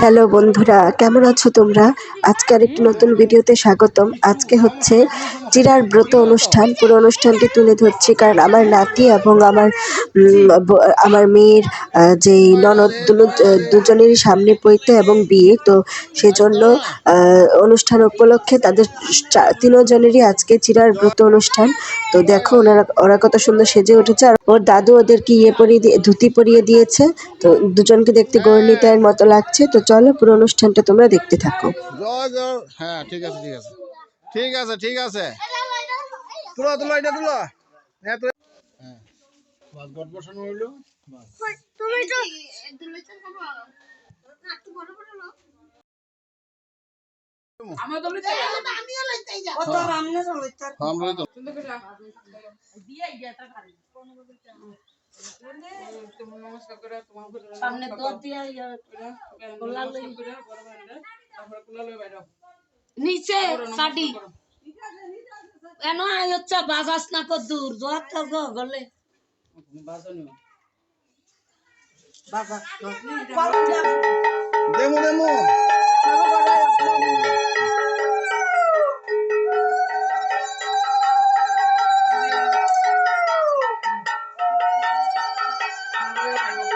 Hello বন্ধুরা, কেমন আছো তোমরা? আজকে আর একটি নতুন ভিডিওতে স্বাগতম। আজকে হচ্ছে চিরার ব্রত অনুষ্ঠান। পুরো অনুষ্ঠানটি তুলে ধরছি কারণ আমার নাতি এবং আমার আমার মেয়ের যে ননদ দুজনেরই সামনে পৈতে এবং বিয়ে। তো সেজন্য অনুষ্ঠান উপলক্ষে তাদের তিনজনেরই আজকে চিরার ব্রত অনুষ্ঠান। তো দেখো ওনারা, ওরা কত সুন্দর সেজে উঠেছে। আর ওর দাদু ওদেরকে ইয়ে পরিয়ে দিয়ে ধুতি পরিয়ে দিয়েছে। তো দুজনকে দেখতে গৌরনীতায়ের মতো লাগছে। তো চলো পুরো অনুষ্ঠানটা তোমরা দেখতে থাকো। হ্যাঁ ঠিক আছে ঠিক আছে। ঠিক আছে ঠিক আছে। তুলো তুলো এটা তুলো। হ্যাঁ তুলো। বাস গট বসানো হইল। বাস। হ্যাঁ আমরা তো সামনে দর দিয়া লই নিচে সাডি এনো আই হচ্ছে? বাজাস না কো দূর জোয়ার তো গলে। দেমু দেমু। Thank you.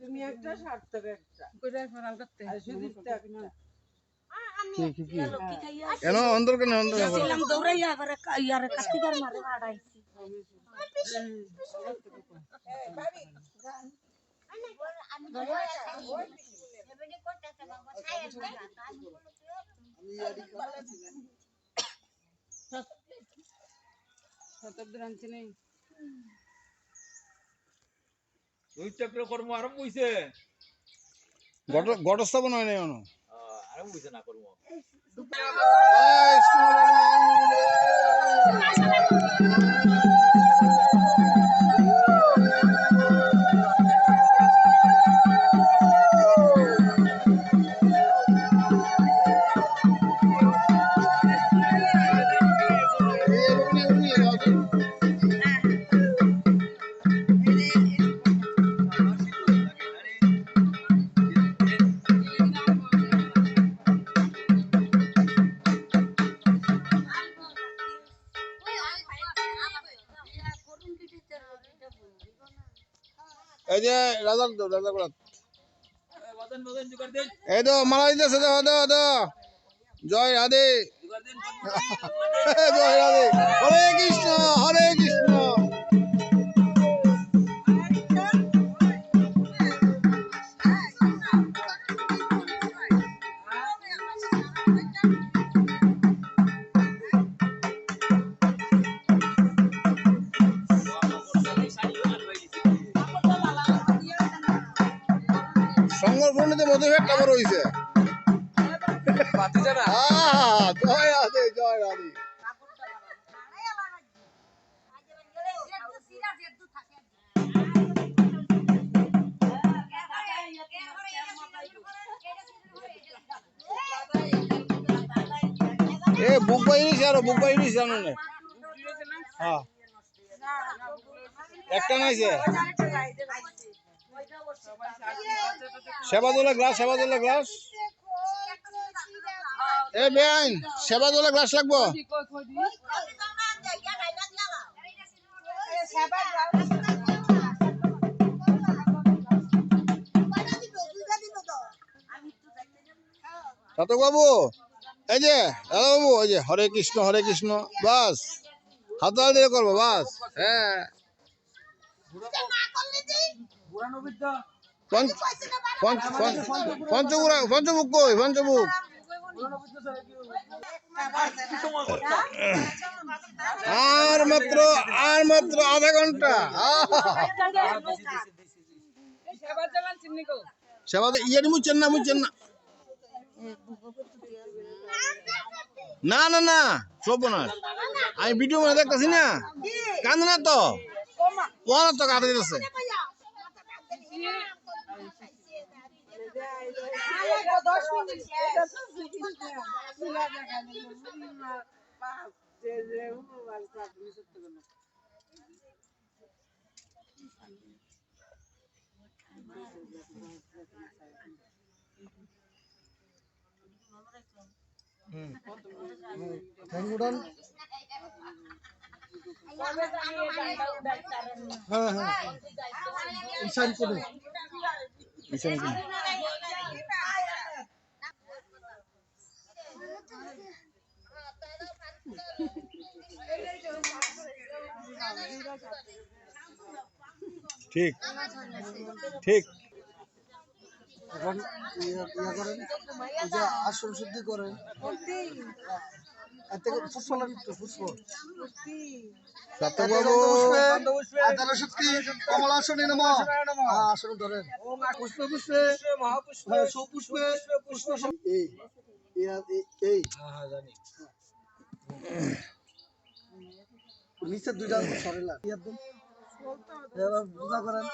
তুমি একটা সার্থক একটা। আর সুদীপ্ত একটা কি কি কি? কেন কেন অন্তর ছিলাম দৌড়াইয়া কাস্তিকার মারে আনছি নেই। দুই চক্র কর্ম আরম্ভ হইছে। ঘট ঘটস্থাপন হয় নাই অনু আরম্ভ হইছে না কর্ম। এই যে রাজার বদন বদন জোগাড় এই তো দিতেছে দাও জয় রাধে। জয় রাধে। হরে কৃষ্ণ হরে কৃষ্ণ। বড় হয়েছে আহা, জয় রাধে জয় রাধে। এ বুক বাই নিছে বুক বাই জানো না। হ্যাঁ। একটা নাইছে। সেবা দোলা গ্লাস সেবা দোলা গ্লাস। এ বেআইন সেবা দোলা গ্লাস লাগবো? শতক বাবু এই যে দাদা বাবু এই যে, হরে কৃষ্ণ হরে কৃষ্ণ, বাস। হাত দিয়ে করব, বাস। হ্যাঁ। পঞ্চমুখ পঞ্চমুখ কই? পঞ্চমুখ। আর মাত্র আর মাত্র আধা ঘণ্টা! সেবা চালান চিনি গো ইয়ে মুচ্ছেন না মুচ্ছেন না না না না সব না আমি ভিডিও মানে দেখতেছি না। কান্দ না তো? ওরা তো কাঁদে দিতেছে। হ্যাঁ হ্যাঁ। ঈশান কোনে কোনে ঠিক। ঠিক। এখন ইয়ে ইয়ে করেন আসন শুদ্ধি করেন। নিচে দুইটা সরেলা একদম এবার পূজা করেন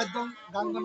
একদম গান গান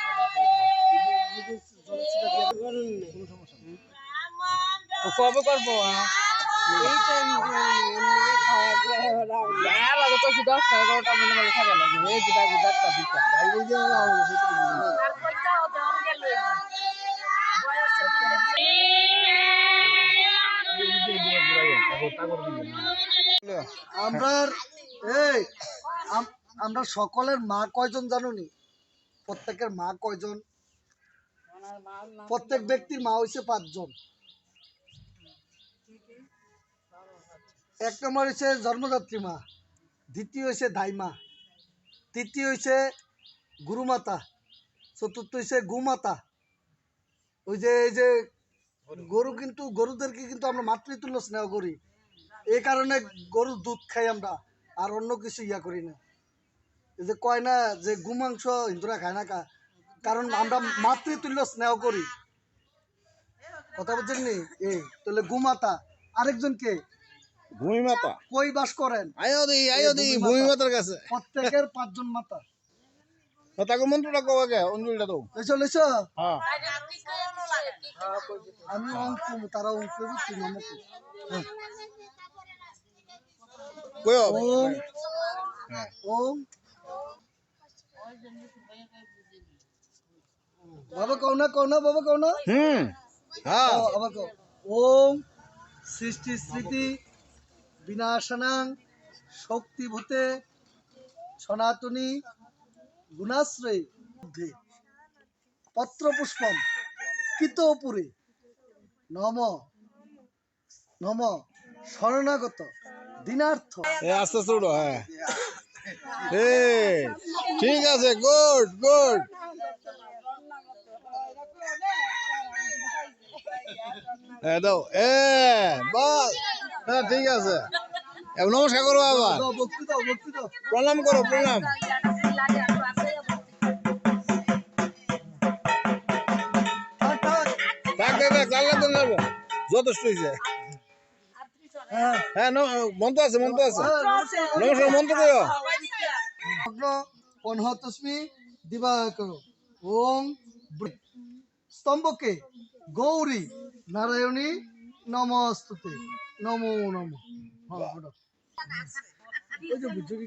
কবে করব আমরা এই আম- আমরা সকলের মা কয়জন জানো নি প্রত্যেকের মা কয়জন? প্রত্যেক ব্যক্তির মা হইছে পাঁচজন। এক নম্বর হইছে জন্মদাত্রী মা, দ্বিতীয় হইছে দাইমা তৃতীয় হইছে গুরুমাতা, চতুর্থ হইছে গুমাতা। ওই যে, এই যে গরু কিন্তু, গরুদেরকে কিন্তু আমরা মাতৃতুল্য স্নেহ করি। এই কারণে গরুর দুধ খাই আমরা, আর অন্য কিছু ইয়া করি না। এই যে কয় না, যে গুমাংস হিন্দুরা খায় না কারণ আমরা মাতৃতুল্য স্নেহ করি। কথা বলছেন নি? এই তাহলে গুমাতা আরেকজন কে ভূমি কই বাস করেন? আয়ো দি আয়ো দি ভূমি কাছে। প্রত্যেকের পাঁচজন মাতা। তো তাকে মন্ত্রটা কবে গে অঞ্জলিটা দাও। এসো এসো হ্যাঁ। আমি অঙ্ক তারা ওম। বাবা কও না কও না বাবা কও না? হুম হ্যাঁ। আবার কও। ওম সৃষ্টি স্মৃতি বিনাশনাং শক্তিভূতে সনাতনী গুণাশ্রয়ী বুদ্ধি পত্রপুষ্পম কিতপুরে নম নম শরণাগত দিনার্থ। আস্তে আস্তে উঠো হ্যাঁ। ঠিক আছে গুড গুড। হ্যাঁ দাও। এ বাস। হ্যাঁ ঠিক আছে। নমস্কার করো আবার। প্রণাম করো প্রণাম। যথেষ্ট হয়েছে হ্যাঁ। হ্যাঁ ন- মন্ত্র আছে মন্ত্র আছে। হ্যাঁ, নমস্কার। মন্ত্র করো। দিবাকর। ওম স্তম্ভকে গৌরী নারায়ণী নমস্তুতে নমো নম হ্যাঁ, ওই যে বুঝলি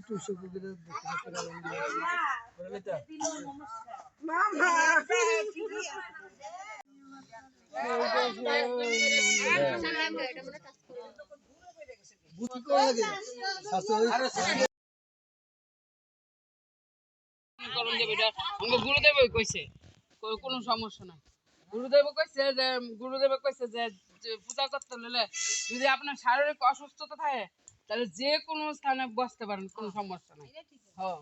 গুরুদেব কইছে কই কোনো সমস্যা নাই গুরুদেব কইছে যে গুরুদেব কইছে যে পূজা করতে হলে যদি আপনার শারীরিক অসুস্থতা থাকে তাহলে যে কোনো স্থানে বসতে পারেন কোনো সমস্যা নাই। হ্যাঁ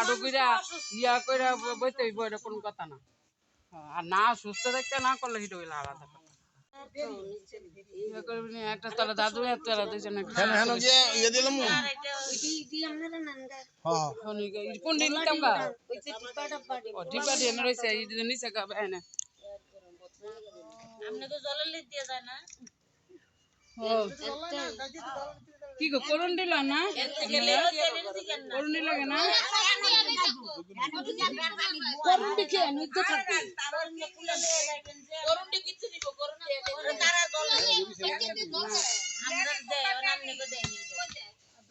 আডো কইরা ইয়া কইরা বইতে হইব এটা কোনো কথা না। আর না সুস্থ থাকতে না করলে হিটো হইলে আলাদা একটা তোরা দাদু একটা তোরা দুজনে হ্যাঁ হ্যাঁ ইয়ে হ্যাঁ কোন দিন নিতাম গা? টিপা দিয়ে রয়েছে নিচে গা এনে ও কি গো করুন দিল না? করুন দিল না করুন না দিল না করুন তো তো জানে করুন দি গাছ তো লিখতে নাই না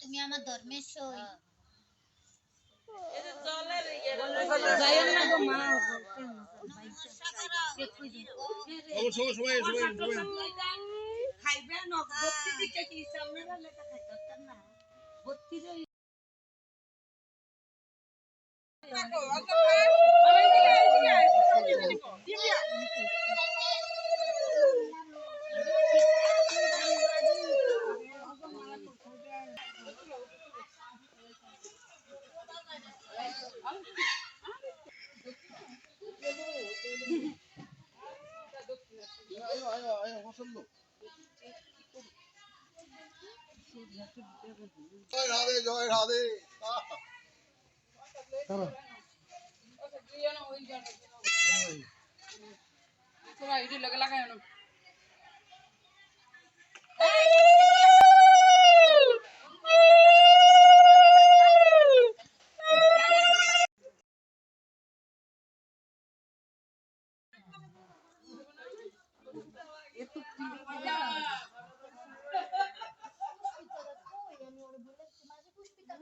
তুমি আমার ধর্মের সই খাইবে জয় রাধে জয় রাধে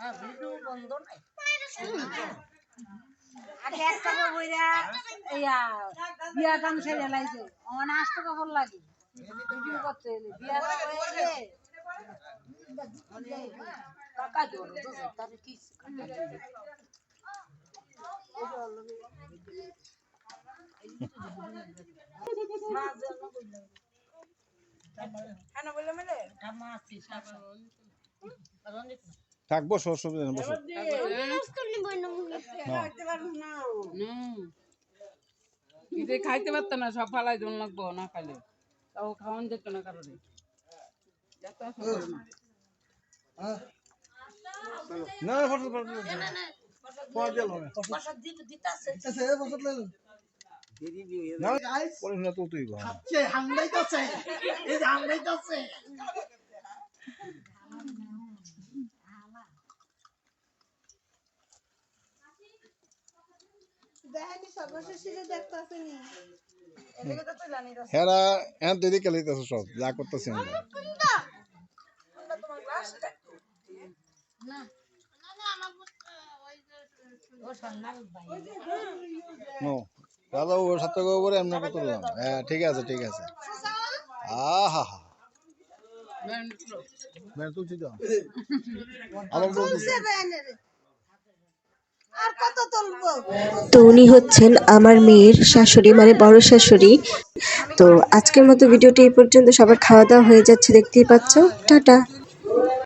তো দিত তো। আগে এক টাকা বইরা ইয়া বিয়া কাম সেরে লাইছে। অন আট টাকা বল লাগে। ভিডিও করতে এলে বিয়া কাম হয়েছে টাকা দিও না তো তাহলে কি থাক বসো অসুবিধা নেই বসো হুম। ঈদে খাইতে পারতো না সব ফালাই জন লাগবো না খাইলে। তাও খাওয়ান যেত না কারণে না। ফটো ফটো তো তুই এই হেরা হ্যাঁ দিদি খেলিতেছে সব যা করতেছি আমরা নো দাদা ওর সাথে করে এমনি করলাম হ্যাঁ ঠিক আছে ঠিক আছে। আহা হা। ব্যান তুলছি তো। আবার বলতেছি আর কত তুলবো তো উনি হচ্ছেন আমার মেয়ের শাশুড়ি মানে বড় শাশুড়ি। তো আজকের মতো ভিডিওটি এই পর্যন্ত। সবার খাওয়া দাওয়া হয়ে যাচ্ছে, দেখতেই পাচ্ছ। টাটা।